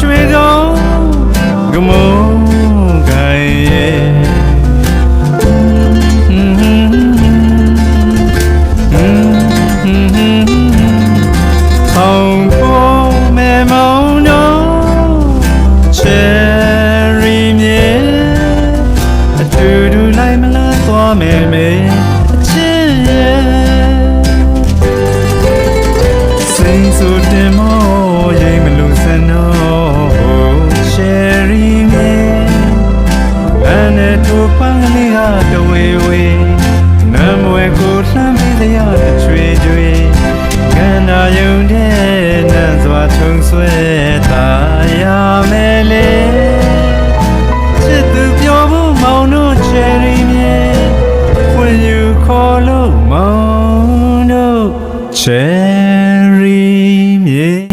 ကျွေကုန်ဂမုံခိုင်ရဲ့အောင်ပေါ်မေမောင်းတော့ချယ်ရီမြေအတူတူလိုက်မလားသွားမယ်မေအချင်းရဲ့စိတ်ဆိုတင်မ ကိုပန်းကလေးဟာတဝေဝေနမွယ်ကိုလှမ်းပြီးလျော်ချွေချွေကန္နာယုံတဲ့နန်းစွာထုံဆွဲသာယာမဲလေးချစ်သူပြောဖို့မောင်တို့ချယ်ရီမြေဖွင့်ယူခေါ်လို့မောင်တို့ချယ်ရီမြေ